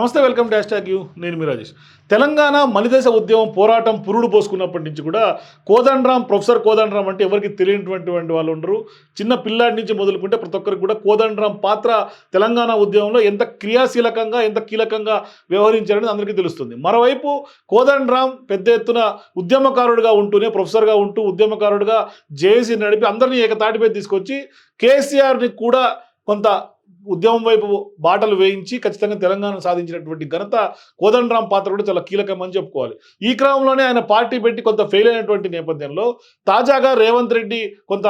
నమస్తే welcome dash hashtag you. నేను మీ రాజేష్. తెలంగాణ మలిదశ ఉద్యమం పోరాటం పురుడు పోసుకున్నప్పటి నుంచి కూడా కోదండరాం ప్రొఫెసర్ కోదండరాం అంటే ఎవరికి తెలియనటువంటి వాళ్ళు ఉండరు. చిన్న పిల్లాడి నుంచి మొదలుకుంటే ప్రతి ఒక్కరికి కూడా కోదండరాం పాత్ర తెలంగాణ ఉద్యమంలో ఎంత క్రియాశీలకంగా ఎంత కీలకంగా వ్యవహరించారని అందరికీ తెలుస్తుంది. మరోవైపు కోదండరాం పెద్ద ఎత్తున ఉద్యమకారుడిగా ఉంటూనే ప్రొఫెసర్గా ఉంటూ ఉద్యమకారుడిగా జేఏసీ నడిపి అందరినీ ఏకతాటిపై తీసుకొచ్చి కేసీఆర్ని కూడా కొంత ఉద్యమం వైపు బాటలు వేయించి ఖచ్చితంగా తెలంగాణ సాధించినటువంటి ఘనత కోదండరాం పాత్ర కూడా చాలా కీలకమని చెప్పుకోవాలి. ఈ క్రమంలోనే ఆయన పార్టీ పెట్టి కొంత ఫెయిల్ అయినటువంటి నేపథ్యంలో తాజాగా రేవంత్ రెడ్డి కొంత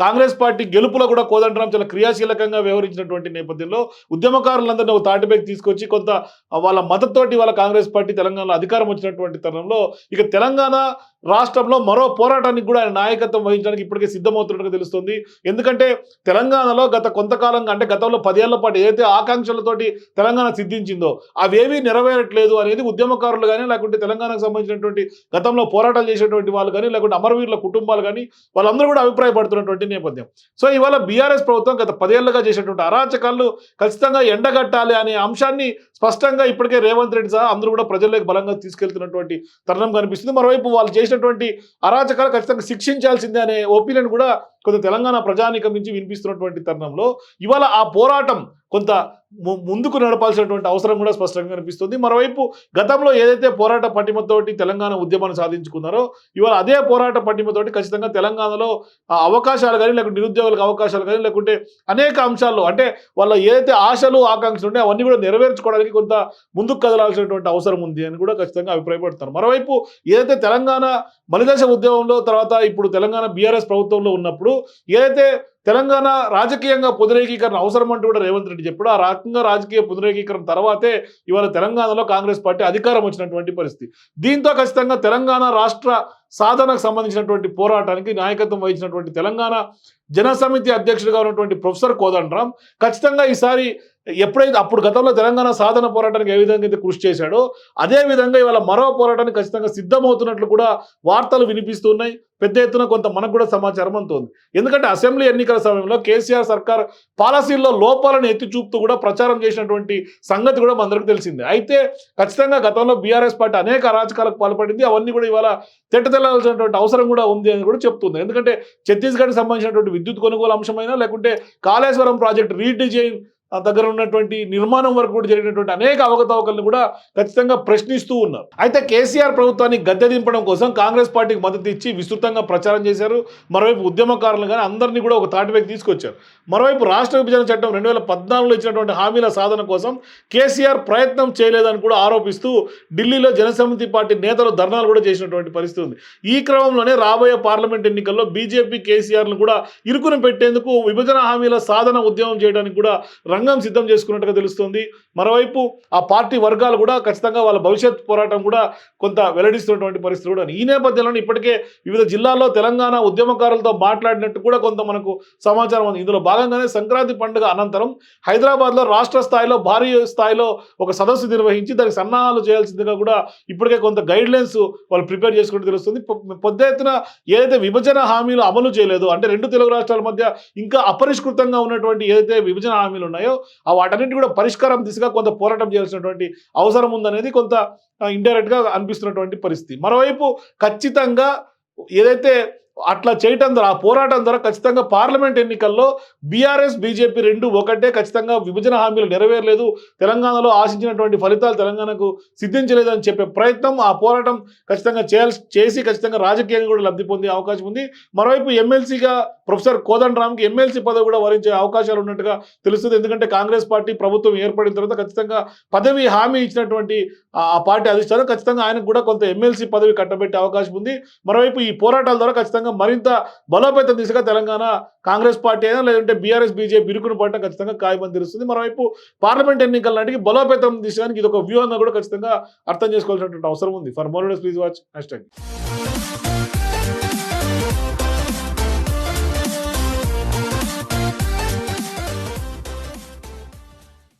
కాంగ్రెస్ పార్టీ గెలుపులో కూడా కోదండరాం చాలా క్రియాశీలకంగా వ్యవహరించినటువంటి నేపథ్యంలో ఉద్యమకారులందరినీ ఒక తాటిపైకి తీసుకొచ్చి కొంత వాళ్ళ మద్దతుతోటి వాళ్ళ కాంగ్రెస్ పార్టీ తెలంగాణలో అధికారం వచ్చినటువంటి తరుణంలో ఇక తెలంగాణ రాష్ట్రంలో మరో పోరాటానికి కూడా ఆయన నాయకత్వం వహించడానికి ఇప్పటికే సిద్ధమవుతున్నట్టుగా తెలుస్తుంది. ఎందుకంటే తెలంగాణలో గత కొంతకాలంగా అంటే గతంలో పదేళ్ళ పాటు ఏదైతే ఆకాంక్షలతోటి తెలంగాణ సిద్ధించిందో అవేవీ నెరవేరట్లేదు అనేది ఉద్యమకారులు కానీ లేకుంటే తెలంగాణకు సంబంధించినటువంటి గతంలో పోరాటాలు చేసేటువంటి వాళ్ళు కానీ లేకుంటే అమరవీరుల కుటుంబాలు కానీ వాళ్ళందరూ కూడా అభిప్రాయపడుతున్నటువంటి నేపథ్యం. సో ఇవాళ బీఆర్ఎస్ ప్రభుత్వం గత పదేళ్ళుగా చేసినటువంటి అరాచకాలు ఖచ్చితంగా ఎండగట్టాలి అనే అంశాన్ని స్పష్టంగా ఇప్పటికే రేవంత్ రెడ్డి సహా అందరూ కూడా ప్రజల్లోకి బలంగా తీసుకెళ్తున్నటువంటి తరుణం కనిపిస్తుంది. మరోవైపు వాళ్ళు చేసినటువంటి అరాచకాలు ఖచ్చితంగా శిక్షించాల్సిందే అనే ఒపీనియన్ కూడా కొంత తెలంగాణ ప్రజానికం నుంచి వినిపిస్తున్నటువంటి తరుణంలో. ఇవాళ ఆ పోరాటం కొంత ము- ముందుకు నడపాల్సినటువంటి అవసరం కూడా స్పష్టంగా కనిపిస్తుంది. మరోవైపు గతంలో ఏదైతే పోరాట పటిమతోటి తెలంగాణ ఉద్యమాన్ని సాధించుకున్నారో ఇవాళ అదే పోరాట పటిమతోటి ఖచ్చితంగా తెలంగాణలో అవకాశాలు కానీ లేకుంటే నిరుద్యోగులకు అవకాశాలు కానీ లేకుంటే అనేక అంశాల్లో అంటే వాళ్ళ ఏదైతే ఆశలు ఆకాంక్షలు ఉన్నాయో అవన్నీ కూడా నెరవేర్చుకోవడానికి కొంత ముందుకు కదలాల్సినటువంటి అవసరం ఉంది అని కూడా ఖచ్చితంగా అభిప్రాయపడుతున్నారు మరోవైపు ఏదైతే తెలంగాణ మలిదశ ఉద్యమంలో తర్వాత ఇప్పుడు తెలంగాణ బీఆర్ఎస్ ప్రభుత్వంలో ఉన్నప్పుడు ఏదైతే తెలంగాణ రాజకీయంగా పునరేకీకరణ అవసరం అంటూ కూడా రేవంత్ రెడ్డి చెప్పాడు. ఆ రకంగా రాజకీయ పునరేకీకరణ తర్వాతే ఇవాళ తెలంగాణలో కాంగ్రెస్ పార్టీ అధికారం వచ్చినటువంటి పరిస్థితి. దీంతో ఖచ్చితంగా తెలంగాణ రాష్ట్ర సాధనకు సంబంధించినటువంటి పోరాటానికి నాయకత్వం వహించినటువంటి తెలంగాణ జనసమితి అధ్యక్షుడిగా ఉన్నటువంటి ప్రొఫెసర్ కోదండరాం ఖచ్చితంగా ఈసారి ఎప్పుడైతే అప్పుడు గతంలో తెలంగాణ సాధన పోరాటానికి ఏ విధంగా అయితే కృషి చేశాడో అదే విధంగా ఇవాళ మరో పోరాటానికి ఖచ్చితంగా సిద్ధమవుతున్నట్లు కూడా వార్తలు వినిపిస్తున్నాయి. పెద్ద ఎత్తున కొంత మనకు కూడా సమాచారం అందుతోంది. ఎందుకంటే అసెంబ్లీ ఎన్నికల సమయంలో కేసీఆర్ సర్కార్ పాలసీల్లో లోపాలను ఎత్తి చూపుతూ కూడా ప్రచారం చేసినటువంటి సంగతి కూడా మనందరికి తెలిసిందే. అయితే ఖచ్చితంగా గతంలో బీఆర్ఎస్ పార్టీ అనేక అరాచకాలకు పాల్పడింది. అవన్నీ కూడా ఇవాళ తిట్టతెల్లాల్సినటువంటి అవసరం కూడా ఉంది అని కూడా చెప్తుంది. ఎందుకంటే ఛత్తీస్గఢ్కి సంబంధించినటువంటి విద్యుత్ కొనుగోలు అంశమైనా లేకుంటే కాళేశ్వరం ప్రాజెక్ట్ రీడిజైన్ దగ్గర ఉన్నటువంటి నిర్మాణం వరకు కూడా జరిగినటువంటి అనేక అవకతవకలను కూడా ఖచ్చితంగా ప్రశ్నిస్తూ ఉన్నారు. అయితే కేసీఆర్ ప్రభుత్వాన్ని గద్దె దింపడం కోసం కాంగ్రెస్ పార్టీకి మద్దతు ఇచ్చి విస్తృతంగా ప్రచారం చేశారు. మరోవైపు ఉద్యమకారులు కానీ అందరినీ కూడా ఒక తాటిపైకి తీసుకొచ్చారు. మరోవైపు రాష్ట్ర విభజన చట్టం రెండు వేల పద్నాలుగులో ఇచ్చినటువంటి హామీల సాధన కోసం కేసీఆర్ ప్రయత్నం చేయలేదని కూడా ఆరోపిస్తూ ఢిల్లీలో జనసమితి పార్టీ నేతలు ధర్నాలు కూడా చేసినటువంటి పరిస్థితి ఉంది. ఈ క్రమంలోనే రాబోయే పార్లమెంట్ ఎన్నికల్లో బీజేపీ కేసీఆర్ను కూడా ఇరుకును పెట్టేందుకు విభజన హామీల సాధన ఉద్యమం చేయడానికి కూడా రంగం సిద్ధం చేసుకున్నట్టుగా తెలుస్తుంది. మరోవైపు ఆ పార్టీ వర్గాలు కూడా ఖచ్చితంగా వాళ్ళ భవిష్యత్ పోరాటం కూడా కొంత వెల్లడిస్తున్నటువంటి పరిస్థితి కూడా. ఈ నేపథ్యంలో ఇప్పటికే వివిధ జిల్లాల్లో తెలంగాణ ఉద్యమకారులతో మాట్లాడినట్టు కూడా కొంత మనకు సమాచారం ఉంది. ఇందులో భాగంగానే సంక్రాంతి పండుగ అనంతరం హైదరాబాద్లో రాష్ట్ర స్థాయిలో భారీ స్థాయిలో ఒక సదస్సు నిర్వహించి దానికి సన్నాహాలు చేయాల్సిందిగా కూడా ఇప్పటికే కొంత గైడ్ లైన్స్ వాళ్ళు ప్రిపేర్ చేసుకుంటూ తెలుస్తుంది. పొద్దు పెద్ద ఎత్తున ఏదైతే విభజన హామీలు అమలు చేయలేదు అంటే రెండు తెలుగు రాష్ట్రాల మధ్య ఇంకా అపరిష్కృతంగా ఉన్నటువంటి ఏదైతే విభజన హామీలు ఉన్నాయో ఆ వాటన్నిటి కూడా పరిష్కారం దిశగా కొంత పోరాటం చేయాల్సినటువంటి అవసరం ఉందనేది కొంత ఇండైరెక్ట్గా అనిపిస్తున్నటువంటి పరిస్థితి. మరోవైపు ఖచ్చితంగా ఏదైతే అట్లా చేయటం ద్వారా ఆ పోరాటం ద్వారా ఖచ్చితంగా పార్లమెంట్ ఎన్నికల్లో బీఆర్ఎస్ బీజేపీ రెండు ఒకటే ఖచ్చితంగా విభజన హామీలు నెరవేరలేదు. తెలంగాణలో ఆశించినటువంటి ఫలితాలు తెలంగాణకు సిద్ధించలేదు అని చెప్పే ప్రయత్నం ఆ పోరాటం ఖచ్చితంగా చేయాల్సి చేసి ఖచ్చితంగా రాజకీయంగా కూడా లబ్ధి పొందే అవకాశం ఉంది. మరోవైపు ఎమ్మెల్సీగా ప్రొఫెసర్ కోదండరామ్కి ఎమ్మెల్సీ పదవి కూడా వరించే అవకాశాలు ఉన్నట్టుగా తెలుస్తుంది. ఎందుకంటే కాంగ్రెస్ పార్టీ ప్రభుత్వం ఏర్పడిన తర్వాత ఖచ్చితంగా పదవి హామీ ఇచ్చినటువంటి ఆ ఆ పార్టీ అధిష్టానం ఖచ్చితంగా ఆయనకు కూడా కొంత ఎమ్మెల్సీ పదవి కట్టబెట్టే అవకాశం ఉంది. మరోవైపు ఈ పోరాటాల ద్వారా ఖచ్చితంగా ఖచ్చితంగా మరింత బలోపేత దిశగా తెలంగాణ కాంగ్రెస్ పార్టీ అయినా లేదంటే బీఆర్ఎస్ బీజేపీ ఇరుకును పడటం ఖచ్చితంగా ఖాయమని తెలుస్తుంది. మరోవైపు పార్లమెంట్ ఎన్నికల నాటికి బలోపేతం దిశగానికి ఇది ఒక వ్యూహంగా కూడా ఖచ్చితంగా అర్థం చేసుకోవాల్సినటువంటి అవసరం ఉంది. For more please watch hashtag